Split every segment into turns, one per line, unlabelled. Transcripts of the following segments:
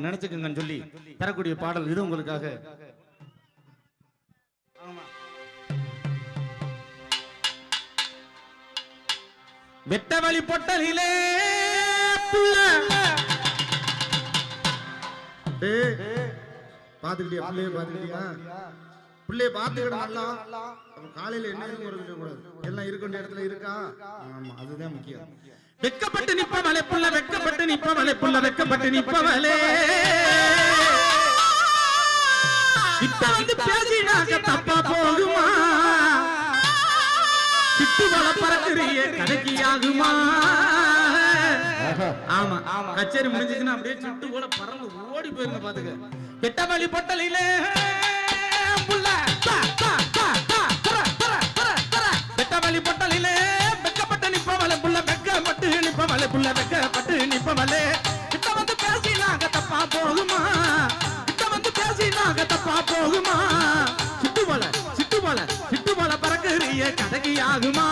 நினைச்சுக்கங்கன்னு சொல்லி தரக்கூடிய பாடல் இது உங்களுக்காக. வெட்ட வழி பொட்டலிலே
பாத்துக்கிட்டியா பிள்ளைய பாத்துக்கிட்டியா? பிள்ளைய பாத்துக்கிட காலையில என்ன இருக்கும் எல்லாம் இருக்கின்ற இடத்துல இருக்கா? ஆமா அதுதான் முக்கியம்.
வெக்கப்பட்டு நிப்பவளே புள்ள வெக்கப்பட்டு நிப்பவளே புள்ள வெக்கப்பட்டு நிப்பவளே கிட்ட வந்து பேசினாக்க தப்பா போகுமா? கிட்டு வள பறக்குறிய கடைக்கு ஆகுமா ஆமா ஆமா கச்சேரி முடிஞ்சிச்சுன்னா அப்படியே சுட்டு கூட பறந்து ஓடி போயிருங்க பாத்துக்க. கெட்ட வழி பொட்டலிலே புள்ள. தா, தா, நிப்பமலை புள்ள வெக்க பட்டு நிப்பமலை புள்ள வெக்க பட்டு நிப்பமலே வெக்கப்பட்டு நிப்பவளே கிட்ட வந்து பேசினாங்க தப்பா போகுமா? கிட்ட வந்து பேசினாங்க தப்பா போகுமா? சிட்டு போல சிட்டு போல சிட்டு போல பறக்குறிய கதகி ஆகுமா?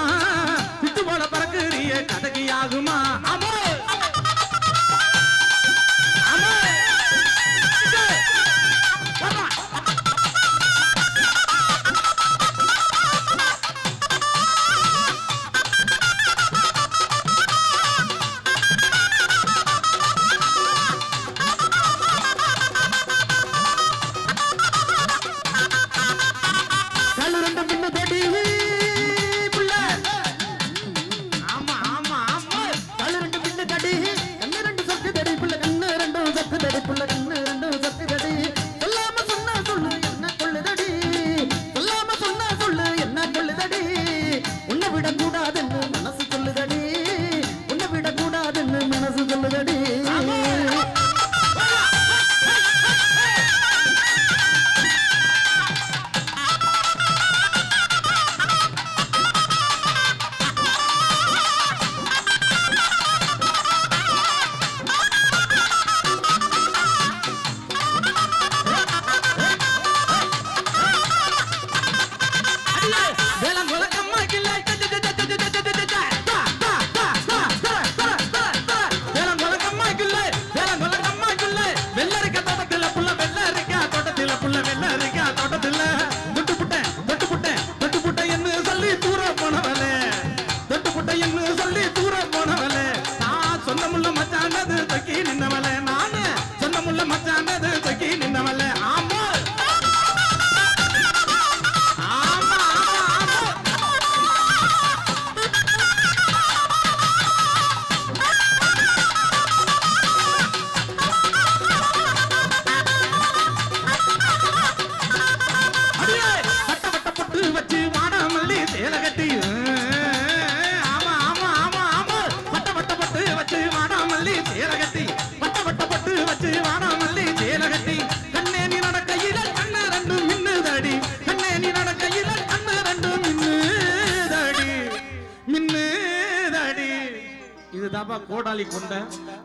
இதுதாப்பா கோடாலி கொண்ட.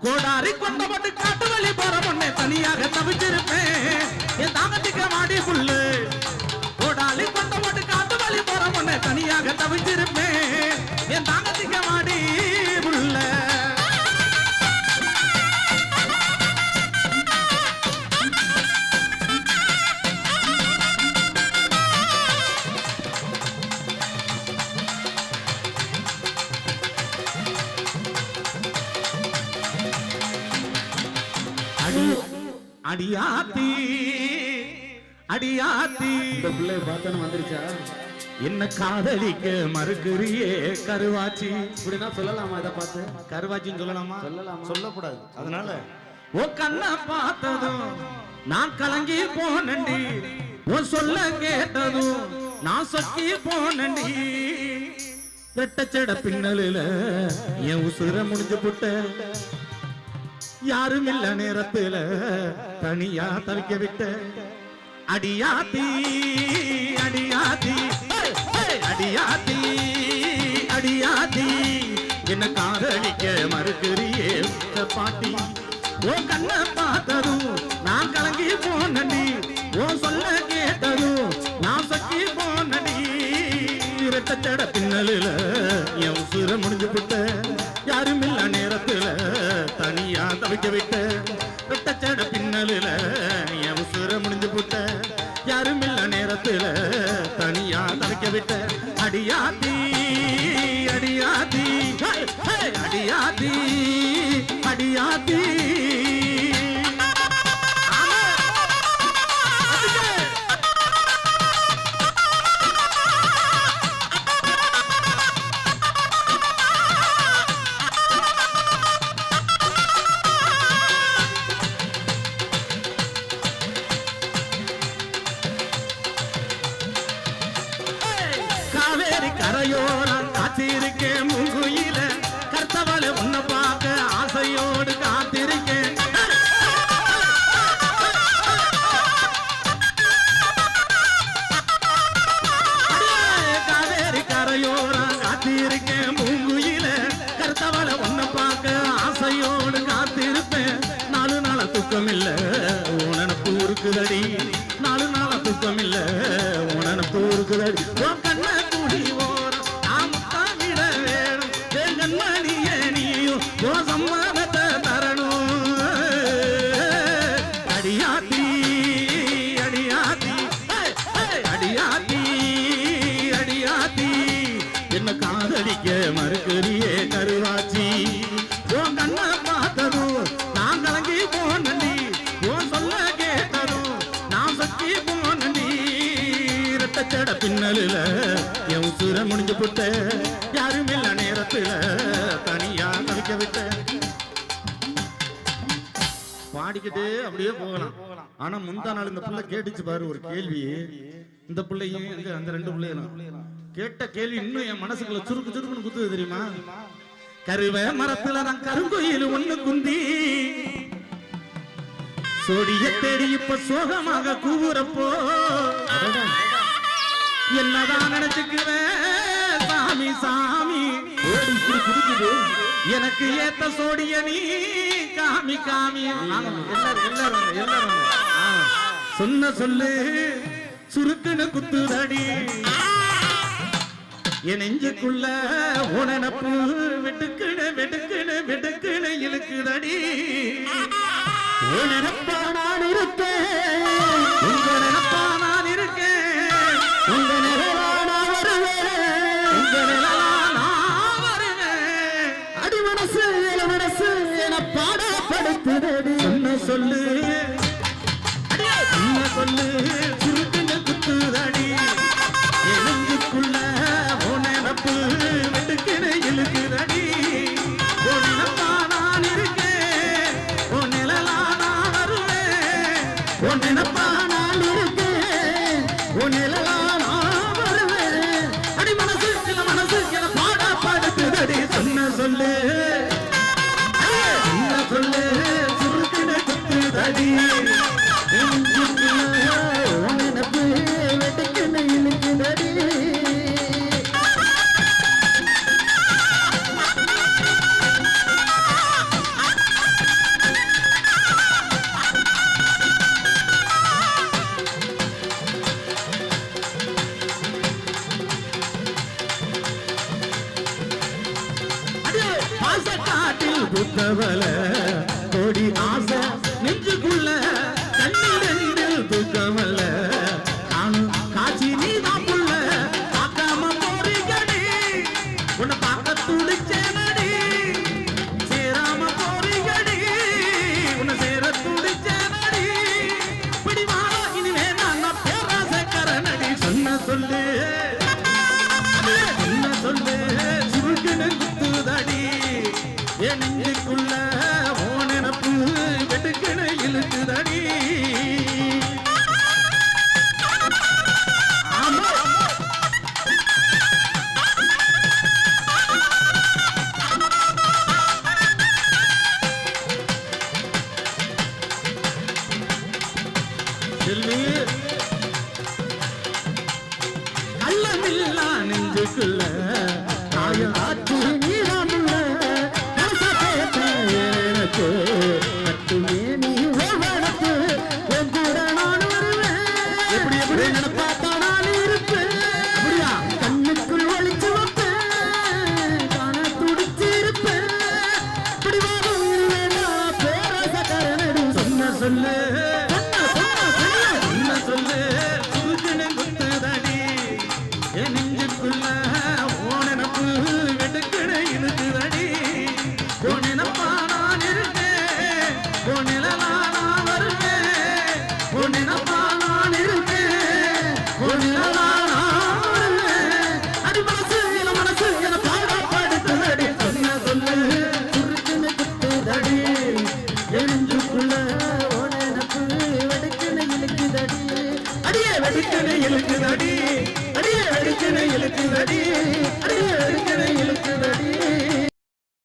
கோடாரி கொண்ட மட்டும் காட்டு வழி போற பொண்ணை தனியாக தவிச்சிருப்பேன். என் தாங்கத்திக்க மாடி புல்லு. கோடாலி கொண்ட மட்டும் காட்டு வழி போற பொண்ணை தனியாக தவிச்சிருப்பேன். என் தாங்கத்திக்க மாடி அடியாத்தி அடியாத்தி.
இந்த பிள்ளைய பார்த்தானு வந்துருச்சா?
என்ன காதலிக்க மறுக்கிறியே கருவாச்சி.
இப்படின்னா சொல்லலாமா இதை பார்த்து?
கருவாச்சின்னு சொல்லலாமா?
சொல்லலாமா?
சொல்லக்கூடாது. அதனால ஓ கண்ண பார்த்ததும் நான் கலங்கி போனண்டி உன் சொல்ல கேட்டதும் நான் சொக்கி போனண்டி ரெட்டச்சட பின்னலில என் உசுர முடிஞ்சு புட்ட. யாரும் இல்ல நேரத்துல. தனியா தவிக்க விட்ட அடியாத்தி அடியாத்தி. அடியாத்தி அடியாத்தி. என்ன காதலிக்க மறுக்கிறியே பாட்டி. ஓ கண்ண பார்த்ததும் நான் கலங்கி போனடி ஓ சொல்ல கேட்டதும் நான் சக்கி போனடி இரட்டச்சட பின்னலில் என் உசுர முடிஞ்சு விட்ட யாரும் இல்ல நேரத்துல. தனியா தவிக்க விட்ட இரட்டச்சட பின்னல் பின்னலில என் உசுர முடிஞ்சு போட்ட. யாரும் இல்ல நேரத்துல தனியா தவிக்க விட்ட. அடியாத்தி அடியாத்தி ஹே, ஹே, அடியாத்தி அடியாத்தி. தூக்கம் உனக்கு இருக்குதடி நாலு நாள தூக்கம் இல்ல உனக்கு இருக்குதடி உன் கண்ண கூடி ஓரம் நாம் விட வேணும். என் கண்மணியே நீயும் உன் தரணும். அடியாத்தி அடியாத்தி அடியாத்தி அடியாத்தி என்ன காதலிக்க மறுக்கறியே கருவாச்சி. உன் கண்ணை பின்னலில் என் உசுர முடிஞ்சு போட்ட யாரும் இல்ல நேரத்துல தனியா நடிக்க விட்ட. பாடிக்கிட்டே அப்படியே போகலாம். ஆனா முந்தா நாள் இந்த புள்ள கேட்டுச்சு பாரு ஒரு கேள்வி. இந்த பிள்ளையும் அந்த ரெண்டு பிள்ளைகளும் கேட்ட கேள்வி இன்னும் என் மனசுக்குள்ள சுருக்கு சுருக்குன்னு குத்துது தெரியுமா? கருவ மரத்துல நான் கருங்கோயில் ஒண்ணு குந்தி. சொடிய தேடி இப்ப சோகமாக கூவுறப்போ. என்னதான் நினைச்சுக்குவேன்? சாமி சாமி. எனக்கு ஏத்த சோடிய நீ காமி காமி. சொன்ன சொல்லு சுருக்குன்னு குத்துதடி. என் நெஞ்சுக்குள்ள உனப்பு வெட்டுக்குன்னு வெட்டுக்குன்னு வெட்டுக்குன்னு இழுக்குதடி.
உனப்பா நான் இருக்கேன்.
உங்க நினப்பா நான் இருக்கேன்.
உங்க நிழலா என பாடப்படுத்துதடி
சொன்ன சொல்லு அடியே, சொல்லு குத்துதடி வெட்டுக்கிற இழுக்குதடி உன் நினப்பா சொல்லு ஆசை காட்டில் புத்தவல கோடி ஆசை நெஞ்சுக்குள்ள Yeah.